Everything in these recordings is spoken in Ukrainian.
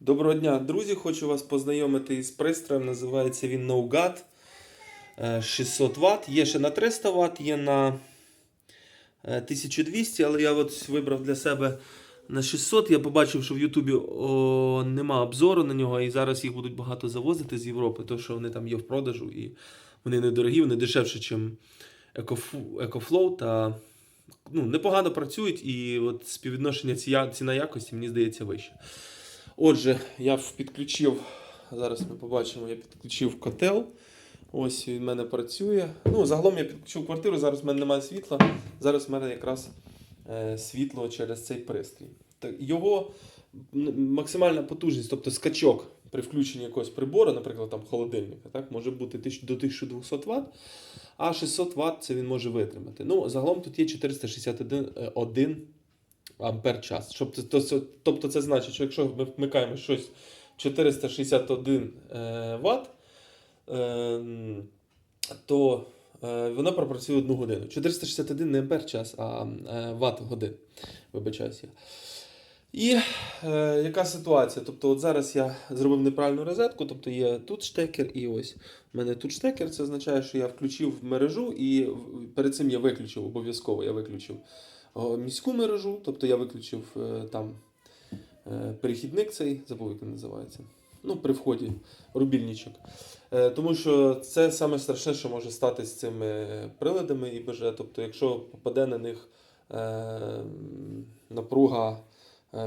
Доброго дня, друзі! Хочу вас познайомити із пристроєм. Називається він Nougat е, 600 Вт. Є ще на 300 Вт, є на е, 1200, але я от вибрав для себе на 600. Я побачив, що в Ютубі о, нема обзору на нього, і зараз їх будуть багато завозити з Європи, тому що вони там є в продажу і вони недорогі, вони дешевше, ніж EcoFlow та ну, непогано працюють, і от співвідношення ція- ціна-якості, мені здається, вище. Отже, я підключив, зараз ми побачимо, я підключив котел. Ось він в мене працює. Ну, загалом я підключив квартиру, зараз в мене немає світла. Зараз в мене якраз е, світло через цей пристрій. Його максимальна потужність, тобто скачок при включенні якогось прибору, наприклад, там холодильника, так, може бути до 1200 Вт, а 600 Вт це він може витримати. Ну, загалом тут є 461 е, один ампер час. Щоб то- Тобто це значить, що якщо ми вмикаємо щось 461 е, Вт, е, то е, воно пропрацює одну годину. 461 не ампер час, а ватт годин. Вибачаюся. І е, яка ситуація? Тобто, от зараз я зробив неправильну розетку, тобто є тут штекер і ось у мене тут штекер. Це означає, що я включив мережу і перед цим я виключив обов'язково. Я виключив міську мережу, тобто я виключив е, там е, перехідник цей, забув, як він називається. Ну, при вході рубільничок. Е, тому що це саме страшне, що може стати з цими приладами ІБЖ. Тобто, якщо попаде на них напруга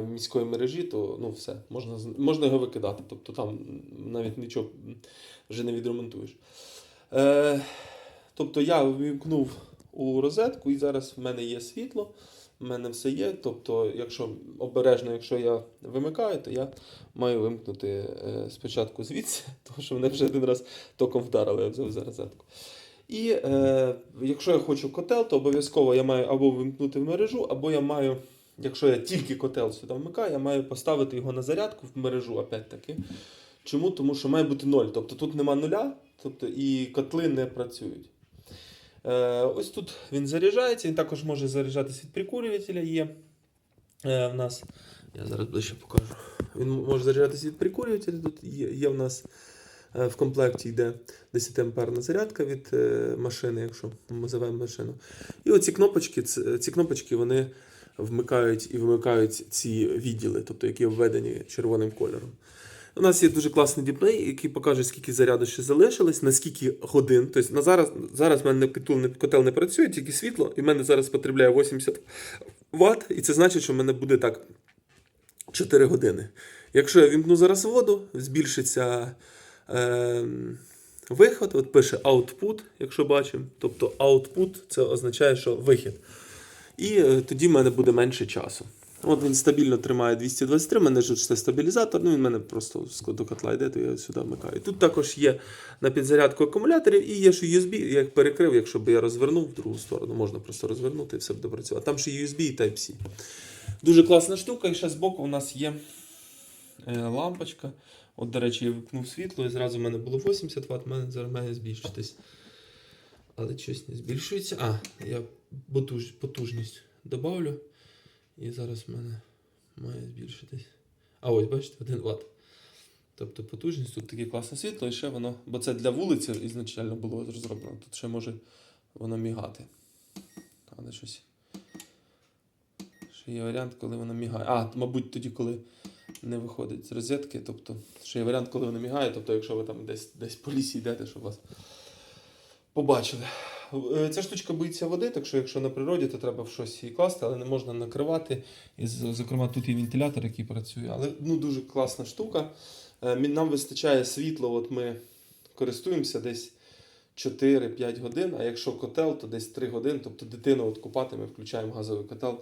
міської мережі, то ну, все, можна, можна його викидати. Тобто там навіть нічого вже не відремонтуєш. Тобто я ввімкнув у розетку, і зараз в мене є світло, в мене все є. Тобто, якщо обережно, якщо я вимикаю, то я маю вимкнути е, спочатку звідси, тому що мене вже один раз током вдарили, за розетку. І е, якщо я хочу котел, то обов'язково я маю або вимкнути в мережу, або я маю, якщо я тільки котел сюди вмикаю, я маю поставити його на зарядку в мережу, опять-таки. Чому? Тому що має бути ноль. Тобто тут нема нуля, тобто і котли не працюють. Е, ось тут він заряджається, він також може заряджатися від прикурювателя. Є е, в нас. Я зараз ближче покажу. Він може заряджатися від прикурювателя. Тут є, є в нас е, в комплекті йде 10 амперна зарядка від машини, якщо ми називаємо машину. І оці кнопочки, ці кнопочки вони вмикають і вимикають ці відділи, тобто які обведені червоним кольором. У нас є дуже класний дисплей, який покаже, скільки заряду ще залишилось, на скільки годин. Тобто на зараз, зараз в мене котел не, котел не працює, тільки світло, і в мене зараз потребляє 80 Вт, і це значить, що в мене буде так 4 години. Якщо я вімкну зараз воду, збільшиться е, виход, от пише output, якщо бачимо. Тобто output це означає, що вихід. І е, тоді в мене буде менше часу. От він стабільно тримає 223, в мене ж це стабілізатор, ну він мене просто з до котла йде, то я сюди вмикаю. Тут також є на підзарядку акумуляторів і є ж USB, я їх перекрив, якщо б я розвернув в другу сторону, можна просто розвернути і все буде працювати. Там ще USB і Type-C. Дуже класна штука, і ще збоку у нас є е, лампочка. От, до речі, я випнув світло, і зразу в мене було 80 Вт, мене зараз має збільшитись. Але щось не збільшується. А, я потужність добавлю. І зараз в мене має збільшитись. А ось, бачите, 1 Вт. Тобто потужність, тут таке класне світло, і ще воно. Бо це для вулиці ізначально було розроблено. Тут ще може воно мігати. Але щось. Ще є варіант, коли воно мігає. А, мабуть, тоді, коли не виходить з розетки. Тобто, ще є варіант, коли воно мігає. Тобто, якщо ви там десь, десь по лісі йдете, щоб вас побачили. Е, Ця штучка боїться води, так що якщо на природі, то треба в щось її класти, але не можна накривати. І, зокрема, тут є вентилятор, який працює. Але ну, дуже класна штука. Е, Нам вистачає світла, от ми користуємося десь 4-5 годин, а якщо котел, то десь 3 години. Тобто дитину от купати, ми включаємо газовий котел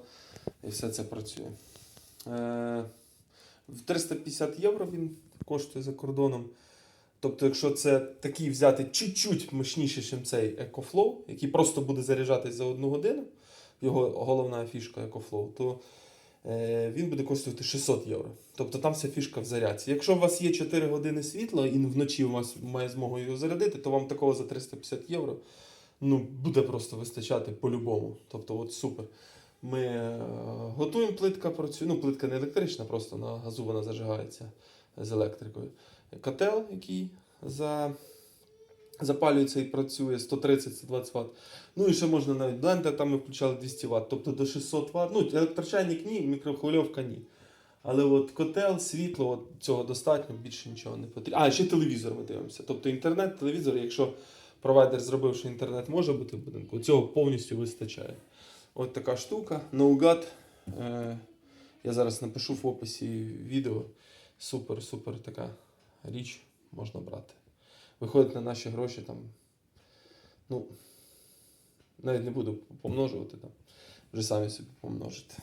і все це працює. Е, В 350 євро він коштує за кордоном. Тобто, якщо це такий взяти чуть-чуть мощніший, ніж цей EcoFlow, який просто буде заряджатись за одну годину, його головна фішка EcoFlow, то е, він буде коштувати 600 євро. Тобто там вся фішка в зарядці. Якщо у вас є 4 години світла і вночі у вас має змогу його зарядити, то вам такого за 350 євро ну, буде просто вистачати по-любому. Тобто, от супер. Ми е, готуємо, плитка працює. Ну, плитка не електрична, просто на газу вона зажигається. З електрикою. Котел, який за, запалюється і працює 130-120 Вт. Ну і ще можна навіть блендер, там ми включали 200 Вт, тобто до 600 Вт. Ну, електрочайник ні, мікрохвильовка ні. Але от котел, світло, от цього достатньо, більше нічого не потрібно. А, ще телевізор ми дивимося. Тобто інтернет, телевізор, якщо провайдер зробив, що інтернет може бути в будинку, цього повністю вистачає. От така штука. Наугад. Е, я зараз напишу в описі відео. Супер, супер така річ можна брати. Виходить на наші гроші там. Ну, навіть не буду помножувати там. Вже самі собі помножите.